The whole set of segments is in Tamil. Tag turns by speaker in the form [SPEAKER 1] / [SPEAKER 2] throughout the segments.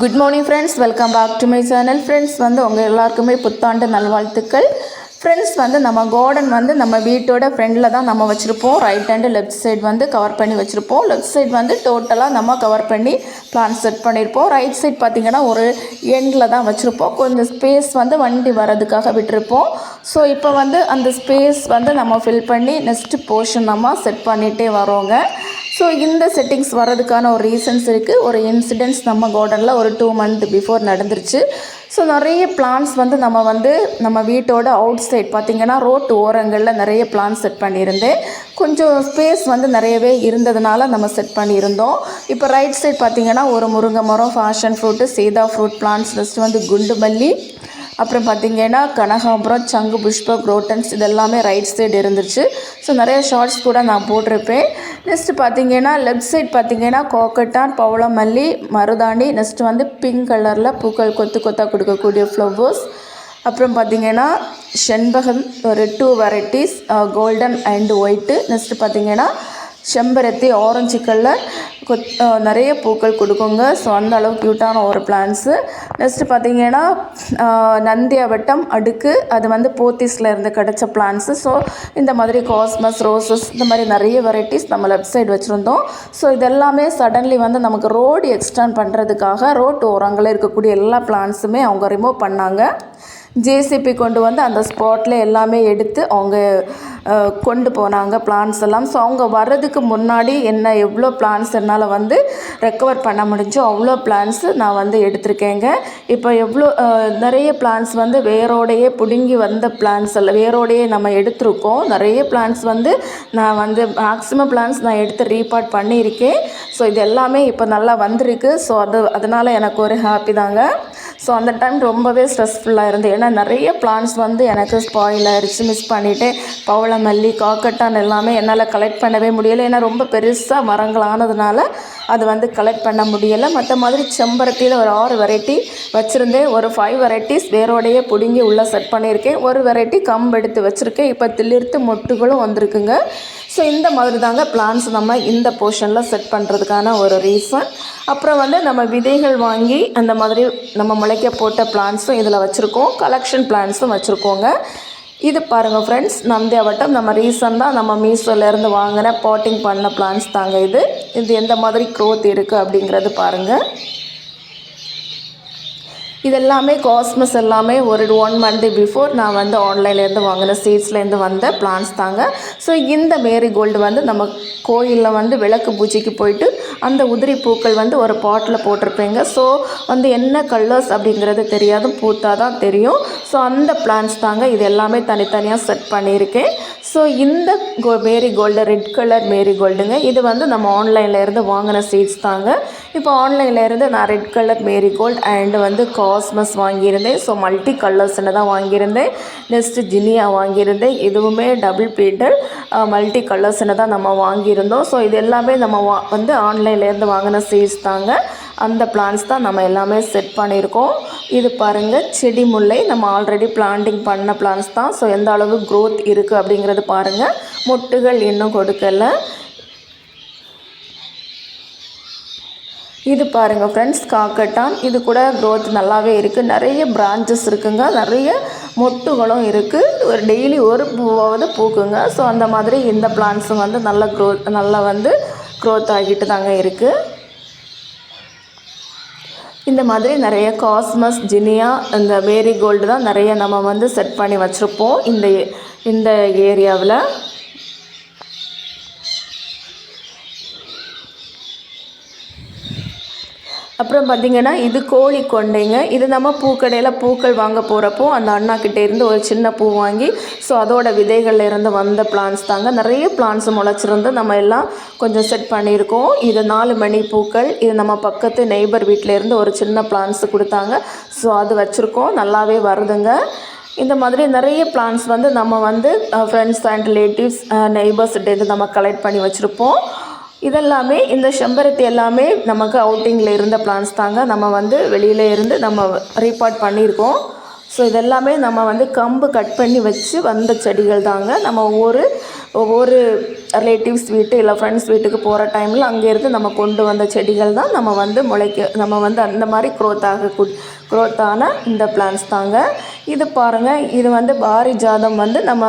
[SPEAKER 1] Good morning friends welcome back to my channel friends வந்து உங்கள் எல்லாருக்குமே புத்தாண்டு நல்வாழ்த்துக்கள். ஃப்ரெண்ட்ஸ் வந்து நம்ம கார்டன் வந்து நம்ம வீட்டோட ஃப்ரெண்டில் தான் நம்ம வச்சுருப்போம். ரைட் ஹேண்டு லெஃப்ட் சைடு வந்து கவர் பண்ணி வச்சுருப்போம். லெஃப்ட் சைடு வந்து டோட்டலாக நம்ம கவர் பண்ணி பிளான் செட் பண்ணியிருப்போம் ரைட் சைடு பார்த்திங்கன்னா ஒரு எண்டில் தான் வச்சுருப்போம். கொஞ்சம் ஸ்பேஸ் வந்து வண்டி வரதுக்காக விட்டுருப்போம். ஸோ இப்போ வந்து அந்த ஸ்பேஸ் வந்து நம்ம ஃபில் பண்ணி நெக்ஸ்ட்டு போர்ஷன் நம்ம செட் பண்ணிகிட்டே வரோங்க. ஸோ இந்த செட்டிங்ஸ் வர்றதுக்கான ஒரு ரீசன்ஸ் இருக்குது ஒரு இன்சிடென்ட்ஸ் நம்ம கார்டனில் ஒரு டூ மந்த் பிஃபோர் நடந்துருச்சு. ஸோ நிறைய பிளான்ஸ் வந்து நம்ம வந்து நம்ம வீட்டோட அவுட் சைட் பார்த்திங்கன்னா ரோட்டு ஓரங்களில் நிறைய பிளான்ஸ் செட் பண்ணியிருந்தேன் கொஞ்சம் ஸ்பேஸ் வந்து நிறையவே இருந்ததுனால நம்ம செட் பண்ணியிருந்தோம். இப்போ ரைட் சைட் பார்த்திங்கன்னா ஒரு முருங்கை மரம் ஃபேஷன் ஃப்ரூட்டு சீதா ஃப்ரூட் பிளான்ஸ் நெக்ஸ்ட் வந்து குண்டு மல்லி அப்புறம் பார்த்திங்கன்னா கனகாம்பரம் சங்கு புஷ்ப குரோட்டன்ஸ் இதெல்லாமே ரைட் சைடு இருந்துச்சு. ஸோ நிறைய ஷார்ட்ஸ் கூட நான் போட்டிருப்பேன். நெக்ஸ்ட்டு பார்த்திங்கன்னா லெஃப்ட் சைட் பார்த்திங்கன்னா கோக்கட்டான் பவளமல்லி மருதாணி. நெக்ஸ்ட்டு வந்து பிங்க் கலரில் பூக்கள் கொத்து கொத்தாக கொடுக்கக்கூடிய ஃப்ளவர்ஸ் அப்புறம் பார்த்திங்கன்னா செண்பகம் ஒரு two varieties golden and white next பார்த்திங்கன்னா செம்பருத்தி ஆரஞ்சு கலர் கொத் நிறைய பூக்கள் கொடுக்குங்க. ஸோ அந்த அளவு க்யூட்டான ஒரு பிளான்ஸு நெக்ஸ்ட்டு பார்த்தீங்கன்னா நந்தியாவட்டம் அடுக்கு. அது வந்து போத்தீஸில் இருந்து கிடச்ச பிளான்ஸு ஸோ இந்த மாதிரி காஸ்மஸ் ரோசஸ் இந்த மாதிரி நிறைய வெரைட்டிஸ் நம்ம லெஃப்ட் சைடு வச்சுருந்தோம். ஸோ இதெல்லாமே சடன்லி வந்து நமக்கு ரோடு எக்ஸ்டெண்ட் பண்ணுறதுக்காக ரோட்டு ஓரங்களில் இருக்கக்கூடிய எல்லா பிளான்ஸுமே அவங்க ரிமூவ் பண்ணாங்க. ஜேசிபி கொண்டு வந்து அந்த ஸ்பாட்டில் எல்லாமே எடுத்து அவங்க கொண்டு போனாங்க பிளான்ஸ் எல்லாம். ஸோ அவங்க வர்றதுக்கு முன்னாடி என்ன எவ்வளோ பிளான்ஸ் என்னால் வந்து ரெக்கவர் பண்ண முடிஞ்சோ அவ்வளோ பிளான்ஸு நான் வந்து எடுத்திருக்கேங்க. இப்போ எவ்வளோ நிறைய பிளான்ஸ் வந்து வேரோடையே பிடுங்கி வந்த பிளான்ஸ் எல்லாம் வேரோடையே நம்ம எடுத்திருக்கோம். நிறைய பிளான்ஸ் வந்து நான் வந்து மேக்ஸிமம் பிளான்ஸ் நான் எடுத்து ரீபார்ட் பண்ணியிருக்கேன். ஸோ இது எல்லாமே இப்போ நல்லா வந்திருக்கு. ஸோ அது அதனால் எனக்கு ஒரு ஹாப்பி தாங்க. ஸோ அந்த டைம் ரொம்பவே ஸ்ட்ரெஸ்ஃபுல்லாக இருந்து ஏன்னா நிறைய பிளான்ஸ் வந்து எனக்கு ஸ்பாயில் ஆயிடுச்சு மிஸ் பண்ணிவிட்டேன் பவளமல்லி காக்கட்டான் எல்லாமே என்னால் கலெக்ட் பண்ணவே முடியலை. ஏன்னா ரொம்ப பெருசாக மரங்கள் ஆனதுனால அது வந்து கலெக்ட் பண்ண முடியலை. மற்ற மாதிரி செம்பருத்தியில் ஒரு ஆறு வெரைட்டி வச்சுருந்தேன். ஒரு ஃபைவ் வெரைட்டிஸ் வேரோடையே பிடுங்கி உள்ளே செட் பண்ணியிருக்கேன். ஒரு வெரைட்டி கம்பு எடுத்து வச்சுருக்கேன். இப்போ திளிர்த்து மொட்டுகளும் வந்திருக்குங்க. ஸோ இந்த மாதிரி தாங்க பிளான்ஸ் நம்ம இந்த போர்ஷனில் செட் பண்ணுறதுக்கான ஒரு ரீசன் அப்புறம் வந்து நம்ம விதைகள் வாங்கி அந்த மாதிரி நம்ம முளைக்க போட்ட பிளான்ஸும் இதில் வச்சுருக்கோம். கலெக்ஷன் பிளான்ஸும் வச்சுருக்கோங்க. இது பாருங்கள் ஃப்ரெண்ட்ஸ் நந்தியாவட்டம் நம்ம ரீசெண்டாக நம்ம மீஷோலேருந்து வாங்கின பாட்டிங் பண்ண பிளான்ஸ் தாங்க இது. இது எந்த மாதிரி க்ரோத் இருக்குது அப்படிங்கிறது பாருங்கள் இதெல்லாமே காஸ்மஸ் எல்லாமே ஒரு ஒன் மந்த் பிஃபோர் நான் வந்து ஆன்லைன்லேருந்து வாங்கின சீட்ஸ்லேருந்து வந்த பிளான்ஸ் தாங்க. ஸோ இந்த மேரி கோல்டு வந்து நம்ம கோயிலில் வந்து விளக்கு பூஜைக்கு போயிட்டு அந்த உதிரி பூக்கள் வந்து ஒரு பாட்டில் போட்டிருப்பேங்க. ஸோ வந்து என்ன கலர்ஸ் அப்படிங்கிறது தெரியாது பூத்தா தான் தெரியும். ஸோ அந்த பிளான்ஸ் தாங்க இது எல்லாமே தனித்தனியாக செட் பண்ணியிருக்கேன். ஸோ இந்த கோ மேரி கோல்டு ரெட் கலர் மேரி கோல்டுங்க இது வந்து நம்ம ஆன்லைன்லேருந்து வாங்கின சீட்ஸ் தாங்க. இப்போ ஆன்லைன்லேருந்து நான் red colour marigold and வந்து காஸ்மஸ் வாங்கியிருந்தேன். ஸோ மல்டி கலர்ஸில் தான் வாங்கியிருந்தேன். நெக்ஸ்ட்டு ஜினியா வாங்கியிருந்தேன். இதுவுமே டபுள் பீட்டர் மல்டி கலர்ஸில் தான் நம்ம வாங்கியிருந்தோம். ஸோ இது எல்லாமே நம்ம வா வந்து ஆன்லைன்லேருந்து வாங்கின சீட்ஸ் தாங்க. அந்த பிளான்ஸ் தான் நம்ம எல்லாமே செட் பண்ணியிருக்கோம். இது பாருங்கள் செடி முல்லை. நம்ம ஆல்ரெடி பிளான்டிங் பண்ண பிளான்ஸ் தான். ஸோ எந்த அளவு க்ரோத் இருக்குது அப்படிங்கிறது பாருங்கள் மொட்டுகள் இன்னும் கொடுக்கலை. இது பாருங்கள் ஃப்ரெண்ட்ஸ் காக்கட்டான். இது கூட க்ரோத் நல்லாவே இருக்குது நிறைய பிரான்ச்சஸ் இருக்குங்க. நிறைய மொட்டுகளும் இருக்குது ஒரு டெய்லி ஒரு பூவாவது பூக்குங்க. ஸோ அந்த மாதிரி இந்த பிளான்ஸும் வந்து நல்ல க்ரோத் நல்லா வந்து க்ரோத் ஆகிட்டு தாங்க இருக்குது இந்த மாதிரி நிறைய காஸ்மஸ் ஜினியா இந்த மேரி கோல்டு தான் நிறைய நம்ம வந்து செட் பண்ணி வச்சுருப்போம். இந்த இந்த ஏரியாவில் அப்புறம் பார்த்திங்கன்னா இது கோழி கொண்டைங்க. இது நம்ம பூக்கடையில் பூக்கள் வாங்க போகிறப்போ அந்த அண்ணாக்கிட்டே இருந்து ஒரு சின்ன பூ வாங்கி ஸோ அதோட விதைகளில் இருந்து வந்த பிளான்ஸ் தாங்க. நிறைய பிளான்ஸ் முளைச்சிருந்து நம்ம எல்லாம் கொஞ்சம் செட் பண்ணியிருக்கோம். இது நாலு மணி பூக்கள். இது நம்ம பக்கத்து நெய்பர் வீட்டில் இருந்து ஒரு சின்ன பிளான்ஸ் கொடுத்தாங்க. ஸோ அது வச்சுருக்கோம். நல்லாவே வருதுங்க. இந்த மாதிரி நிறைய பிளான்ஸ் வந்து நம்ம வந்து ஃப்ரெண்ட்ஸ் அண்ட் ரிலேட்டிவ்ஸ் நெய்பர்ஸ்கிட்டேருந்து நம்ம கலெக்ட் பண்ணி வச்சுருப்போம். இதெல்லாமே இந்த செம்பருத்தி எல்லாமே நமக்கு அவுட்டிங்கில் இருந்த பிளான்ஸ் தாங்க. நம்ம வந்து வெளியில இருந்து நம்ம ரீபார்ட் பண்ணியிருக்கோம். ஸோ இதெல்லாமே நம்ம வந்து கம்பு கட் பண்ணி வச்சு வந்த செடிகள் தாங்க. நம்ம ஒவ்வொரு ஒவ்வொரு ரிலேட்டிவ்ஸ் வீட்டு இல்லை ஃப்ரெண்ட்ஸ் வீட்டுக்கு போகிற டைமில் அங்கேருந்து நம்ம கொண்டு வந்த செடிகள் தான் நம்ம வந்து முளைக்க நம்ம வந்து அந்த மாதிரி க்ரோத் ஆக க்ரோத்தான இந்த பிளான்ஸ் தாங்க. இது பாருங்கள் இது வந்து பாரி ஜாதம் வந்து நம்ம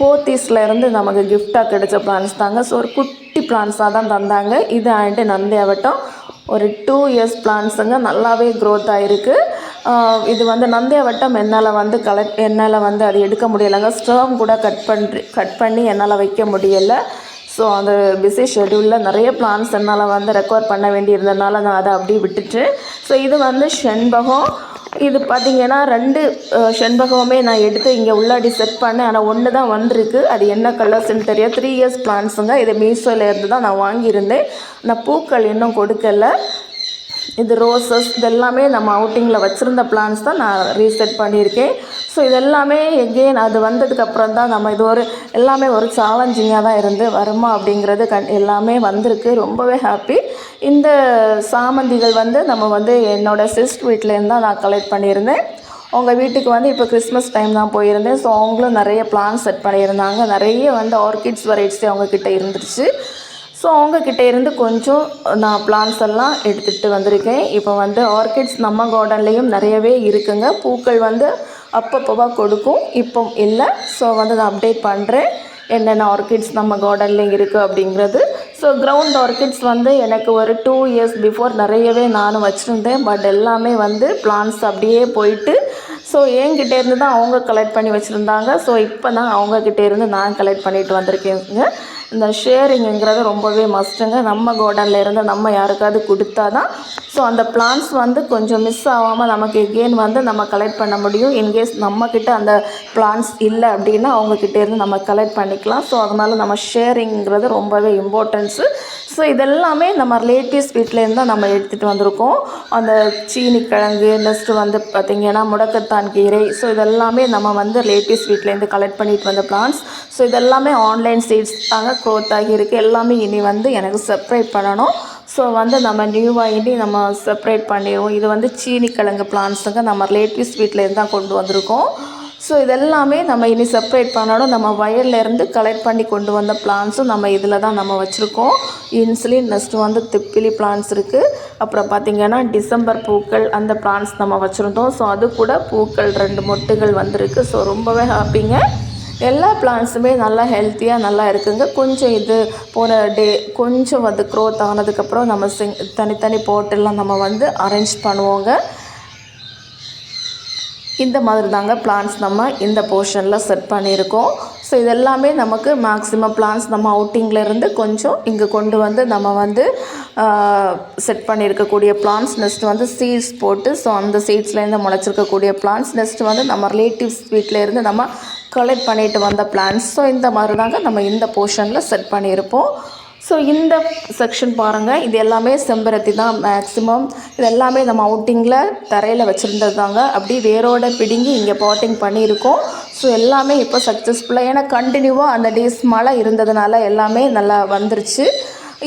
[SPEAKER 1] போத்தீஸில் இருந்து நமக்கு கிஃப்டாக கிடைச்ச பிளான்ஸ் தாங்க. ஸோ ஒரு குட்டி பிளான்ஸாக தான் தந்தாங்க. இது ஆண்டு நந்தி ஆகட்டும். ஒரு டூ இயர்ஸ் பிளான்ஸுங்க நல்லாவே க்ரோத் ஆகிருக்கு இது வந்து நந்தியாவட்டம் என்னால் வந்து கலெக்ட் என்னால் வந்து அது எடுக்க முடியலைங்க. ஸ்டர்ம் கூட கட் பண்ணி கட் பண்ணி என்னால் வைக்க முடியலை. ஸோ அந்த பிஸி ஷெடியூலில் நிறைய பிளான்ஸ் என்னால் வந்து ரெக்கவர் பண்ண வேண்டியிருந்ததுனால நான் அதை அப்படியே விட்டுட்டு ஸோ இது வந்து செண்பகம். இது பார்த்தீங்கன்னா ரெண்டு செண்பகமே செண்பகமுமே நான் எடுத்து இங்கே உள்ளாடி செட் பண்ணேன். ஆனால் ஒன்று தான் வந்திருக்கு. அது என்ன கலர்ஸ்ன்னு தெரியாது. த்ரீ இயர்ஸ் பிளான்ஸுங்க இது மீஷோல இருந்து தான் நான் வாங்கியிருந்தேன். நான் பூக்கள் இன்னும் கொடுக்கல. இது ரோசஸ் இதெல்லாமே நம்ம அவுட்டிங்கில் வச்சுருந்த பிளான்ஸ் தான் நான் ரீசெட் பண்ணியிருக்கேன். ஸோ இதெல்லாமே எகெயின் அது வந்ததுக்கப்புறம் தான் நம்ம இது ஒரு எல்லாமே ஒரு சேலஞ்சிங்காக தான் இருந்து வருமா அப்படிங்கிறது கண் எல்லாமே வந்திருக்கு. ரொம்பவே ஹாப்பி இந்த சாமந்திகள் வந்து நம்ம வந்து என்னோடய சிஸ்ட் வீட்டிலேருந்து தான் நான் கலெக்ட் பண்ணியிருந்தேன். உங்கள் வீட்டுக்கு வந்து இப்போ கிறிஸ்மஸ் டைம் தான் போயிருந்தேன். ஸோ அவங்களும் நிறைய பிளான் செட் பண்ணியிருந்தாங்க. நிறைய வந்து ஆர்கிட்ஸ் வெரைட்டிஸ் அவங்கக்கிட்ட இருந்துருச்சு ஸோ அவங்கக்கிட்ட இருந்து கொஞ்சம் நான் பிளான்ஸ் எல்லாம் எடுத்துகிட்டு வந்திருக்கேன். இப்போ வந்து ஆர்கிட்ஸ் நம்ம கார்டன்லேயும் நிறையவே இருக்குங்க. பூக்கள் வந்து அப்பப்போவாக கொடுக்கும். இப்போ இல்லை. ஸோ வந்து நான் அப்டேட் பண்ணுறேன் என்னென்ன ஆர்கிட்ஸ் நம்ம கார்டன்லேயும் இருக்குது அப்படிங்கிறது. ஸோ கிரவுண்ட் ஆர்கிட்ஸ் வந்து எனக்கு ஒரு டூ இயர்ஸ் பிஃபோர் நிறையவே நானும் வச்சுருந்தேன். பட் எல்லாமே வந்து பிளான்ஸ் அப்படியே போயிட்டு ஸோ என்கிட்ட இருந்து தான் அவங்க கலெக்ட் பண்ணி வச்சுருந்தாங்க. ஸோ இப்போ தான் அவங்கக்கிட்டேருந்து நான் கலெக்ட் பண்ணிட்டு வந்திருக்கேங்க. இந்த ஷேரிங்குங்கிறது ரொம்பவே மஸ்ட்டுங்க நம்ம கார்டனில் இருந்து நம்ம யாருக்காவது கொடுத்தா தான் ஸோ அந்த பிளான்ஸ் வந்து கொஞ்சம் மிஸ் ஆகாமல் நமக்கு எகெயின் வந்து நம்ம கலெக்ட் பண்ண முடியும். இன்கேஸ் நம்மக்கிட்ட அந்த பிளான்ஸ் இல்லை அப்படின்னா அவங்கக்கிட்ட இருந்து நம்ம கலெக்ட் பண்ணிக்கலாம். ஸோ அதனால் நம்ம ஷேரிங்கிறது ரொம்பவே இம்பார்ட்டன்ஸு ஸோ இதெல்லாமே நம்ம ரிலேட்டிவ்ஸ் வீட்டிலேருந்து தான் நம்ம எடுத்துகிட்டு வந்திருக்கோம். அந்த சீனி கிழங்கு நெக்ஸ்ட்டு வந்து பார்த்திங்கன்னா முடக்கத்தான் கீரை. ஸோ இதெல்லாமே நம்ம வந்து ரிலேட்டிவ்ஸ் வீட்டிலேருந்து கலெக்ட் பண்ணிட்டு வந்த பிளான்ஸ் ஸோ இதெல்லாமே ஆன்லைன் சீட்ஸ் தாங்க க்ரோத் ஆகியிருக்கு. எல்லாமே இனி வந்து எனக்கு செப்பரேட் பண்ணணும். ஸோ வந்து நம்ம நியூவாக இனி நம்ம செப்பரேட் பண்ணிடுவோம். இது வந்து சீனிக்கிழங்கு பிளான்ஸுங்க நம்ம ரிலேட்டிவ்ஸ் வீட்டிலேருந்து தான் கொண்டு வந்திருக்கோம். ஸோ இதெல்லாமே நம்ம இனி செப்பரேட் பண்ணணும். நம்ம வயல்லேருந்து கலெக்ட் பண்ணி கொண்டு வந்த பிளான்ஸும் நம்ம இதில் தான் நம்ம வச்சுருக்கோம். இன்சுலின் நெக்ஸ்ட்டு வந்து திப்பிலி பிளான்ஸ் இருக்குது அப்புறம் பார்த்திங்கன்னா டிசம்பர் பூக்கள் அந்த பிளான்ஸ் நம்ம வச்சுருந்தோம். ஸோ அது கூட பூக்கள் ரெண்டு மொட்டுகள் வந்திருக்கு. ஸோ ரொம்பவே ஹாப்பிங்க எல்லா பிளான்ஸுமே நல்லா ஹெல்த்தியாக நல்லா இருக்குங்க. கொஞ்சம் இது போன டே கொஞ்சம் வந்து க்ரோத் ஆனதுக்கப்புறம் நம்ம சிங் தனித்தனி போட்டெல்லாம் நம்ம வந்து அரேஞ்ச் பண்ணுவோங்க. இந்த மாதிரி தாங்க பிளான்ஸ் நம்ம இந்த போர்ஷனில் செட் பண்ணியிருக்கோம். ஸோ இதெல்லாமே நமக்கு மேக்ஸிமம் பிளான்ஸ் நம்ம அவுட்டிங்கில் இருந்து கொஞ்சம் இங்கே கொண்டு வந்து நம்ம வந்து செட் பண்ணியிருக்கக்கூடிய பிளான்ஸ் நெக்ஸ்ட் வந்து சீட்ஸ் போட்டு ஸோ அந்த சீட்ஸ்லேருந்து முளைச்சிருக்கக்கூடிய பிளான்ஸ் நெக்ஸ்ட் வந்து நம்ம ரிலேட்டிவ்ஸ் வீட்டில் இருந்து நம்ம கலெக்ட் பண்ணிட்டு வந்த பிளான்ஸ் ஸோ இந்த மாதிரி தாங்க நம்ம இந்த போர்ஷனில் செட் பண்ணியிருப்போம். ஸோ இந்த செக்ஷன் பாருங்கள் இது எல்லாமே செம்பருத்தி தான் மேக்ஸிமம் இது எல்லாமே நம்ம அவுட்டிங்கில் தரையில் வச்சுருந்தது தாங்க அப்படி வேரோட பிடுங்கி இங்கே பாட்டிங் பண்ணியிருக்கோம். ஸோ எல்லாமே இப்போ சக்ஸஸ்ஃபுல்லாக ஏன்னா கண்டினியூவாக அந்த டேஸ் மழை இருந்ததுனால எல்லாமே நல்லா வந்துருச்சு.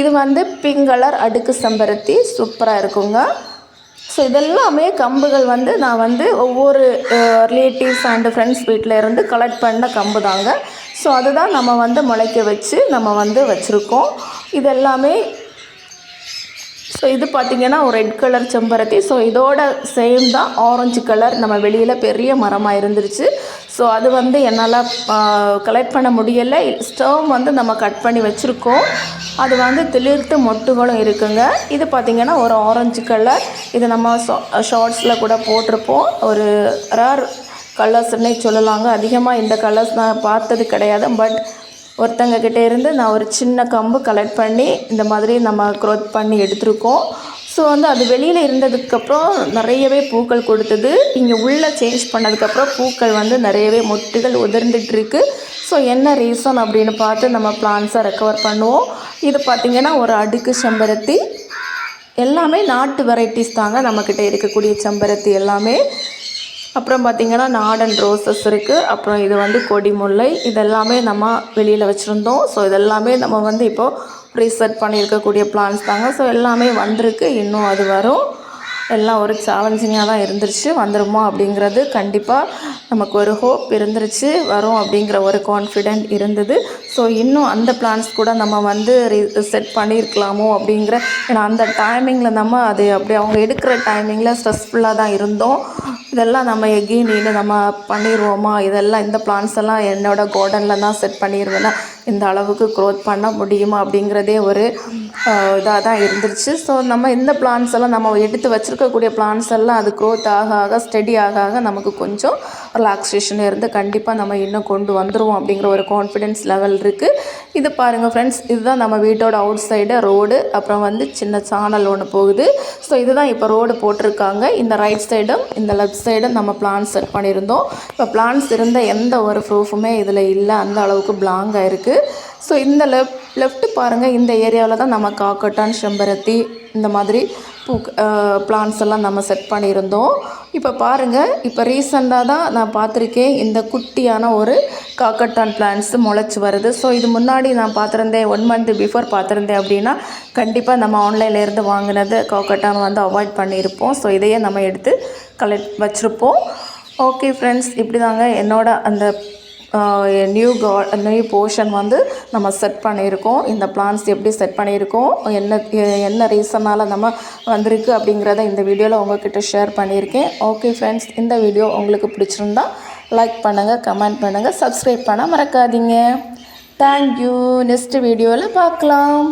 [SPEAKER 1] இது வந்து பிங்க் கலர் அடுக்கு செம்பருத்தி. சூப்பராக இருக்குங்க. ஸோ இதெல்லாமே கம்புகள் வந்து நான் வந்து ஒவ்வொரு ரிலேட்டிவ்ஸ் அண்டு ஃப்ரெண்ட்ஸ் வீட்டில் இருந்து கலெக்ட் பண்ண கம்பு தாங்க. ஸோ அதுதான் நம்ம வந்து முளைக்க வச்சு நம்ம வந்து வச்சுருக்கோம். இதெல்லாமே ஸோ இது பார்த்திங்கன்னா ஒரு ரெட் கலர் செம்பருத்தி. ஸோ இதோட சேம் தான் ஆரஞ்சு கலர் நம்ம வெளியில் பெரிய மரமாக இருந்துருச்சு. ஸோ அது வந்து என்னால் கலெக்ட் பண்ண முடியலை. ஸ்டவ் வந்து நம்ம கட் பண்ணி வச்சுருக்கோம். அது வந்து திளிர்த்து மொட்டுகளும் இருக்குங்க. இது பார்த்திங்கன்னா ஒரு ஆரஞ்சு கலர் இது நம்ம ஷார்ட்ஸில் கூட போட்டிருப்போம். ஒரு ரேர் கலர்ஸ்னே சொல்லலாங்க. அதிகமாக இந்த கலர்ஸ் நான் பார்த்தது கிடையாது. பட் ஒருத்தங்க கிட்டே இருந்து நான் ஒரு சின்ன கம்பு கலெக்ட் பண்ணி இந்த மாதிரி நம்ம க்ரோத் பண்ணி எடுத்திருக்கோம். ஸோ வந்து அது வெளியில் இருந்ததுக்கப்புறம் நிறையவே பூக்கள் கொடுத்தது. இங்கே உள்ளே சேஞ்ச் பண்ணதுக்கப்புறம் பூக்கள் வந்து நிறையவே மொட்டுகள் உதிர்ந்துட்டுருக்கு. ஸோ என்ன ரீசன் அப்படின்னு பார்த்து நம்ம பிளான்ஸை ரெக்கவர் பண்ணுவோம். இது பார்த்திங்கன்னா ஒரு அடுக்கு செம்பருத்தி. எல்லாமே நாட்டு வெரைட்டிஸ் தாங்க நம்மக்கிட்ட இருக்கக்கூடிய செம்பருத்தி எல்லாமே. அப்புறம் பார்த்திங்கன்னா நாடன் ரோசஸ் இருக்குது அப்புறம் இது வந்து கொடி முல்லை. இதெல்லாமே நம்ம வெளியில் வச்சுருந்தோம். ஸோ இதெல்லாமே நம்ம வந்து இப்போது ரீசெட் பண்ணியிருக்கக்கூடிய பிளான்ஸ் தாங்க. ஸோ எல்லாமே வந்திருக்கு. இன்னும் அது வரும். எல்லாம் ஒரு சேலஞ்சிங்காக தான் இருந்துருச்சு. வந்துடுமா அப்படிங்கிறது கண்டிப்பாக நமக்கு ஒரு ஹோப் இருந்துருச்சு. வரும் அப்படிங்கிற ஒரு கான்ஃபிடென்ட் இருந்தது. ஸோ இன்னும் அந்த பிளான்ஸ் கூட நம்ம வந்து செட் பண்ணியிருக்கலாமோ அப்படிங்கிற ஏன்னா அந்த டைமிங்கில் நம்ம அது அப்படி அவங்க எடுக்கிற டைமிங்கில் ஸ்ட்ரெஸ்ஃபுல்லாக தான் இருந்தோம். இதெல்லாம் நம்ம எகெயின் இன்னும் நம்ம பண்ணிடுவோமா இதெல்லாம் இந்த பிளான்ஸ் எல்லாம் என்னோடய கார்டனில் தான் செட் பண்ணிடுவேன்னா இந்த அளவுக்கு க்ரோத் பண்ண முடியுமா அப்படிங்கிறதே ஒரு இதாக தான் இருந்துருச்சு. ஸோ நம்ம இந்த பிளான்ஸ் எல்லாம் நம்ம எடுத்து வச்சுருக்கக்கூடிய பிளான்ஸ் எல்லாம் அது க்ரோத் ஆக ஆக ஸ்டெடி ஆக ஆக நமக்கு கொஞ்சம் ரிலாக்ஸேஷன் இருந்து கண்டிப்பாக நம்ம இன்னும் கொண்டு வந்துடுவோம் அப்படிங்கிற ஒரு கான்ஃபிடென்ஸ் லெவல் இருக்குது இது பாருங்கள் ஃப்ரெண்ட்ஸ் இதுதான் நம்ம வீட்டோட அவுட் சைடு ரோடு அப்புறம் வந்து சின்ன சானல் ஒன்று போகுது. ஸோ இதுதான் இப்போ ரோடு போட்டிருக்காங்க. இந்த ரைட் சைடும் இந்த லெஃப்ட் சைடும் நம்ம பிளான்ஸ் செட் பண்ணியிருந்தோம். இப்போ பிளான்ஸ் இருந்த எந்த ஒரு ப்ரூஃபுமே இதில் இல்லை. அந்த அளவுக்கு பிளாங்காக இருக்குது ஸோ இந்த லெஃப்ட் லெஃப்ட்டு பாருங்கள் இந்த ஏரியாவில் தான் நம்ம காக்கட்டான் செம்பருத்தி இந்த மாதிரி பூ பிளான்ஸ் எல்லாம் நம்ம செட் பண்ணியிருந்தோம். இப்போ பாருங்கள் இப்போ ரீசெண்டாக தான் நான் பார்த்துருக்கேன் இந்த குட்டியான ஒரு காக்கட்டான் பிளான்ஸ் முளைச்சி வருது. ஸோ இது முன்னாடி நான் பார்த்துருந்தேன் ஒன் மந்த் பிஃபோர் பார்த்துருந்தேன் அப்படின்னா கண்டிப்பாக நம்ம ஆன்லைன்லேருந்து வாங்கினது காக்கட்டான் வந்து அவாய்ட் பண்ணியிருப்போம். ஸோ இதையே நம்ம எடுத்து கலெக்ட் வச்சுருப்போம். ஓகே ஃப்ரெண்ட்ஸ் இப்படி தாங்க என்னோட அந்த நியூ கா நியூ போர்ஷன் வந்து நம்ம செட் பண்ணியிருக்கோம். இந்த பிளான்ஸ் எப்படி செட் பண்ணியிருக்கோம்? என்ன என்ன ரீசனால் நம்ம வந்திருக்கு அப்படிங்கிறத இந்த வீடியோவில் உங்ககிட்ட ஷேர் பண்ணியிருக்கேன். ஓகே ஃப்ரெண்ட்ஸ் இந்த வீடியோ உங்களுக்கு பிடிச்சிருந்தா லைக் பண்ணுங்கள் கமெண்ட் பண்ணுங்கள் சப்ஸ்கிரைப் பண்ண மறக்காதீங்க. தேங்க்யூ நெக்ஸ்ட் வீடியோவில் பார்க்கலாம்.